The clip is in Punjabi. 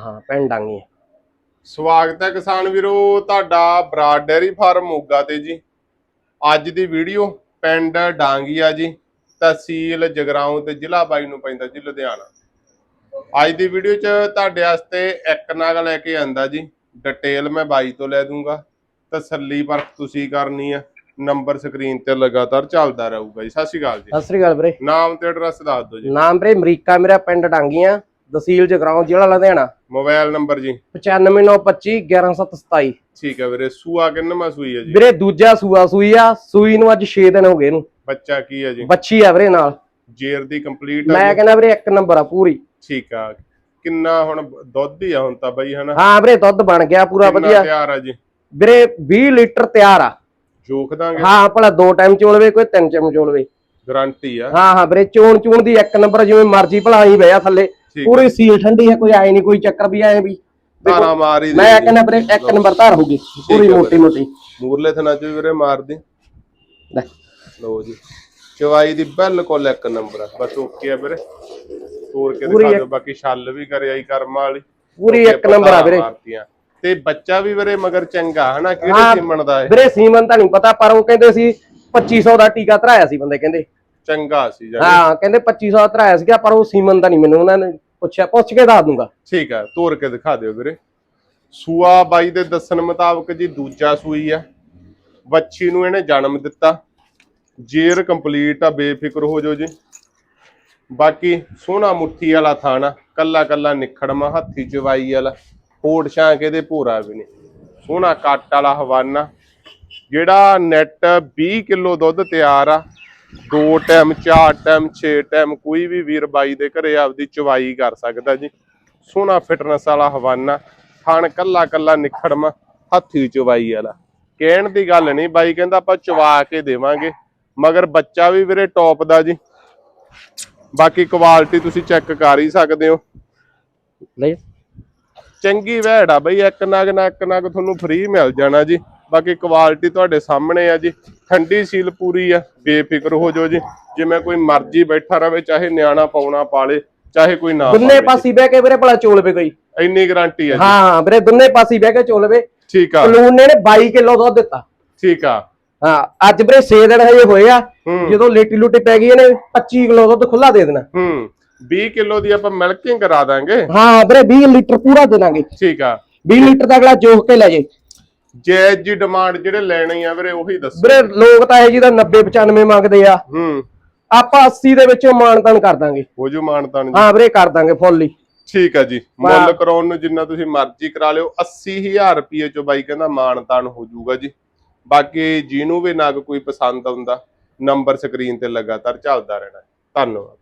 ਹਾਂ ਪਿੰਡ ਡਾਂਗੀ ਸਵਾਗਤ ਹੈ ਕਿਸਾਨ ਵੀਰੋ ਤੁਹਾਡਾ ਬਰਾਡ ਡੈਰੀ ਫਾਰਮ ਮੋਗਾ ਤੇ ਜੀ। ਅੱਜ ਦੀ ਵੀਡੀਓ ਪਿੰਡ ਡਾਂਗੀਆ ਜੀ ਤਹਿਸੀਲ ਜਗਰਾਉਂ ਤੇ ਜ਼ਿਲ੍ਹਾ ਬਾਈ ਨੂੰ ਪੈਂਦਾ ਜੀ ਲੁਧਿਆਣਾ। ਅੱਜ ਦੀ ਵੀਡੀਓ 'ਚ ਤੁਹਾਡੇ ਵਾਸਤੇ ਇੱਕ ਨਗ ਲੈ ਕੇ ਆਂਦਾ ਜੀ ਡਿਟੇਲ ਮੈਂ ਬਾਈ ਤੋਂ ਲੈ ਦੂੰਗਾ। ਤਸੱਲੀ ਪਰਖ ਤੁਸੀਂ ਕਰਨੀ ਆ ਨੰਬਰ ਸਕਰੀਨ ਤੇ ਲਗਾਤਾਰ ਚੱਲਦਾ ਰਹੂਗਾ ਜੀ। ਸਤਿ ਸ਼੍ਰੀ ਅਕਾਲ ਜੀ। ਸਤਿ ਸ੍ਰੀ ਅਕਾਲ ਵੀਰੇ। ਨਾਮ ਤੇ ਐਡਰੈਸ ਦੱਸ ਦਿਓ ਜੀ। ਨਾਮ ਵੀਰੇ ਅਮਰੀਕਾ ਮੇਰਾ ਪਿੰਡ ਡਾਂਗੀਆਂ। ਤਹਿਸੀਲ ਜਗਰਾਉਂ ਜ਼ਿਲ੍ਹਾ ਲੁਧਿਆਣਾ। ਮੋਬਾਈਲ ਨੰਬਰ ਜੀ। 95925 11727 ਠੀਕ ਹੈ ਵੀਰੇ ਸੂਆ ਕਿੰਨਵਾਂ ਸੂਈ ਹੈ ਜੀ? ਵੀਰੇ ਦੂਜਾ ਸੂਆ ਸੂਈ ਆ ਸੂਈ ਨੂੰ ਅੱਜ 6 ਦਿਨ ਹੋ ਗਏ ਇਹਨੂੰ। ਬੱਚਾ ਕੀ ਹੈ ਜੀ? ਬੱਚੀ ਆ ਵੀਰੇ ਨਾਲ। ਜੇਰ ਦੀ ਕੰਪਲੀਟ ਮੈਂ ਕਹਿੰਦਾ ਵੀਰੇ ਇੱਕ ਨੰਬਰ ਆ ਪੂਰੀ। ਠੀਕ ਆ। ਕਿੰਨਾ ਹੁਣ ਦੁੱਧ ਹੀ ਆ ਹੁਣ ਤਾਂ ਬਈ ਹਨਾ? ਹਾਂ ਵੀਰੇ ਦੁੱਧ ਬਣ ਗਿਆ ਪੂਰਾ ਵਧੀਆ। ਤਿਆਰ ਆ ਜੀ? ਵੀਰੇ 20 ਲੀਟਰ ਤਿਆਰ ਆ। ਜੋਖ ਦਾਂਗੇ? ਹਾਂ ਭਲਾ ਦੋ ਟਾਈਮ ਚੋਲਵੇ ਕੋਈ ਤਿੰਨ ਟਾਈਮ ਚੋਲਵੇ ਗਾਰੰਟੀ ਆ। ਹਾਂ ਹਾਂ ਵੀਰੇ ਚੋਣ ਚੂਣ ਦੀ ਇੱਕ ਨੰਬਰ ਜਿਵੇਂ ਮਰਜ਼ੀ ਭਲਾ ਹੀ ਵਿਆ ਥੱਲੇ। ਪੂਰੀ ਸੀਲ ਠੰਡੀ ਹੈ ਕੋਈ ਆਏ ਨਹੀਂ ਕੋਈ ਚੱਕਰ ਵੀ ਆਏ ਵੀ। ਧਾਰਾ ਮਾਰੀ ਮੈਂ ਕਹਿੰਦਾ ਵੀਰੇ ਇੱਕ ਨੰਬਰ ਧਾਰ ਹੋਗੀ ਪੂਰੀ ਮੋਟੀ ਮੋਟੀ। ਮੂਰਲੇ ਥਣਾ ਚ ਵੀਰੇ ਮਾਰਦੀ। ਲੈ। ਲਓ ਜੀ। ਚਵਾਈ ਦੀ ਬਿਲਕੁਲ ਇੱਕ ਨੰਬਰ ਆ। ਬਸ ਓਕੇ ਆ ਵੀਰੇ। ਤੋਰ ਕੇ ਦਿਖਾ ਦਿਓ ਬਾਕੀ ਛੱਲ ਵੀ ਕਰਿਆ ਹੀ ਕਰਮਾਂ ਵਾਲੀ। ਪੂਰੀ ਇੱਕ ਨੰਬਰ ਆ ਵੀਰੇ। ਤੇ ਬੱਚਾ ਵੀ ਵੀਰੇ ਮਗਰ ਚੰਗਾ ਹਨਾ। ਕਿਹੜੇ ਸੀਮਣ ਦਾ ਹੈ ਵੀਰੇ ਸੀਮਨ ਤਾਂ ਨਹੀਂ ਪਤਾ ਪਰ ਉਹ ਕਹਿੰਦੇ ਸੀ 2500 ਦਾ ਟੀਕਾ ਧਰਾਇਆ ਸੀ ਬੰਦੇ ਕਹਿੰਦੇ। ਚੰਗਾ ਸੀ ਜਾਨੀ। ਹਾਂ ਕਹਿੰਦੇ 2500 ਦਾ ਧਰਾਇਆ ਸੀਗਾ ਪਰ ਉਹ ਸੀਮਨ ਦਾ ਨਹੀਂ ਮੈਨੂੰ ਉਹਨਾਂ ਨੇ ਪੁੱਛਿਆ ਪੁੱਛ ਕੇ ਦੱਸ ਦੂੰਗਾ। ਠੀਕ ਆ ਤੋਰ ਕੇ ਦਿਖਾ ਦਿਓ ਵੀਰੇ। ਸੂਆ ਬਾਈ ਦੇ ਦੱਸਣ ਮੁਤਾਬਕ ਜੀ ਦੂਜਾ ਸੂਈ ਆ। ਵੱਛੀ ਨੂੰ ਇਹਨੇ ਜਨਮ ਦਿੱਤਾ। ਜੇਰ ਕੰਪਲੀਟ ਆ ਬੇਫਿਕਰ ਹੋ ਜਾਓ ਜੀ। ਬਾਕੀ ਸੋਹਣਾ ਮੁੱਠੀ ਵਾਲਾ ਥਾਣਾ ਕੱਲਾ ਕੱਲਾ ਨਿਖੜਮਾ ਹੱਥੀ ਚਵਾਈ ਵਾਲਾ। ਹੋੜ ਛਾਂਕ ਇਹਦੇ ਭੂਰਾ ਵੀ ਨਹੀਂ। ਸੋਹਣਾ ਕੱਟ ਵਾਲਾ ਹਵਾਨਾ। ਜਿਹੜਾ ਨੈਟ 20 ਕਿਲੋ ਦੁੱਧ ਤਿਆਰ ਆ ਦੋ ਟਾਈਮ ਚਾਰ ਟਾਈਮ ਛੇ ਟਾਈਮ ਕੋਈ ਵੀ ਵੀਰ ਬਾਈ ਦੇ ਘਰੇ ਆਪਦੀ ਚਵਾਈ ਕਰ ਸਕਦਾ ਜੀ। ਸੋਹਣਾ ਫਿਟਨੈਸ ਵਾਲਾ ਹਵਾਨਾ ਥਣ ਕੱਲਾ ਕੱਲਾ ਨਿਖੜਮਾ ਹੱਥੀ ਚਵਾਈ ਵਾਲਾ। ਕਹਿਣ ਦੀ ਗੱਲ ਨਹੀਂ ਬਾਈ ਕਹਿੰਦਾ ਆਪਾਂ ਚਵਾ ਕੇ ਦੇਵਾਂਗੇ। ਮਗਰ ਬੱਚਾ ਵੀ ਵੀਰੇ ਟੌਪ ਦਾ ਜੀ। ਬਾਕੀ ਕੁਆਲਿਟੀ ਤੁਸੀਂ ਚੈੱਕ ਕਰ ਹੀ ਸਕਦੇ ਹੋ। ਲੈ ਚੰਗੀ ਵਹਿੜ ਆ ਬਈ ਇੱਕ ਨਗ ਨਾ ਇੱਕ ਨਗ ਤੁਹਾਨੂੰ ਫ੍ਰੀ ਮਿਲ ਜਾਣਾ ਜੀ। ਬਾਕੀ ਕੁਆਲਿਟੀ ਤੁਹਾਡੇ ਸਾਹਮਣੇ ਆ ਜੀ। ਠੰਡੀ ਸੀਲ ਪੂਰੀ ਆ ਬੇਫਿਕਰ ਹੋ ਜਾਓ ਜੀ। ਜਿਵੇਂ ਕੋਈ ਮਰਜ਼ੀ ਬੈਠਾ ਰਵੇ ਚਾਹੇ ਨਿਆਣਾ ਪਾਉਣਾ ਪਾਲੇ ਚਾਹੇ ਕੋਈ ਨਾ ਦੁੰਨੇ ਪਾਸੀ ਬਹਿ ਕੇ ਵੀਰੇ ਭਲਾ ਚੋਲਵੇ ਕੋਈ। ਇੰਨੀ ਗਾਰੰਟੀ ਆ ਜੀ। ਹਾਂ ਵੀਰੇ ਦੁੰਨੇ ਪਾਸੀ ਬਹਿ ਕੇ ਚੋਲਵੇ ਠੀਕ ਆ। ਕਲੂਨ ਨੇ 22 ਕਿਲੋ ਦੁੱਧ ਦਿੱਤਾ। ਠੀਕ ਆ। ਹਾਂ ਅੱਜ ਵੀਰੇ 6 ਦਿਨ ਹਜੇ ਹੋਏ ਆ। ਜਦੋਂ ਲੇਟੀ ਲੁੱਟੀ ਪੈ ਗਈ ਇਹਨੇ 25 ਕਿਲੋ ਦੁੱਧ ਖੁੱਲਾ ਦੇ ਦੇਣਾ। ਹੂੰ 20 ਕਿਲੋ ਦੀ ਆਪਾਂ ਮਿਲਕਿੰਗ ਕਰਾ ਦਾਂਗੇ। ਹਾਂ ਵੀਰੇ 20 ਲੀਟਰ ਪੂਰਾ ਦੇ ਦਾਂਗੇ। ਠੀਕ ਆ। 20 ਲੀਟਰ ਦਾ ਅਗਲਾ ਜੋਖ ਕੇ ਲੈ ਜੇ। ਜੈ ਜੀ ਡਿਮਾਂਡ ਜਿਹੜੇ ਲੈਣੇ ਆ ਵੀਰੇ ਉਹੀ ਦੱਸੋ। ਵੀਰੇ ਲੋਕ ਤਾਂ ਇਹ ਜੀ ਦਾ 90 95 ਮੰਗਦੇ ਆ। ਹੂੰ। ਆਪਾਂ 80 ਦੇ ਵਿੱਚੋਂ ਮਾਨਤਾਨ ਕਰ ਦਾਂਗੇ। ਹੋ ਜੂ ਮਾਨਤਾਨ ਜੀ। ਹਾਂ ਵੀਰੇ ਕਰ ਦਾਂਗੇ ਫੁੱਲ ਹੀ। ਠੀਕ ਆ ਜੀ। ਮੁੱਲ ਕਰਾਉਣ ਨੂੰ ਜਿੰਨਾ ਤੁਸੀਂ ਮਰਜ਼ੀ ਕਰਾ ਲਿਓ 80000 ਰੁਪਏ ਚੋਂ ਬਾਈ ਕਹਿੰਦਾ ਮਾਨਤਾਨ ਹੋ ਜਾਊਗਾ ਜੀ। ਬਾਕੀ ਜਿਹਨੂੰ ਵੀ ਨਗ ਕੋਈ ਪਸੰਦ ਆਉਂਦਾ ਨੰਬਰ ਸਕਰੀਨ ਤੇ ਲਗਾਤਾਰ ਚੱਲਦਾ ਰਹਿਣਾ। ਧੰਨਵਾਦ।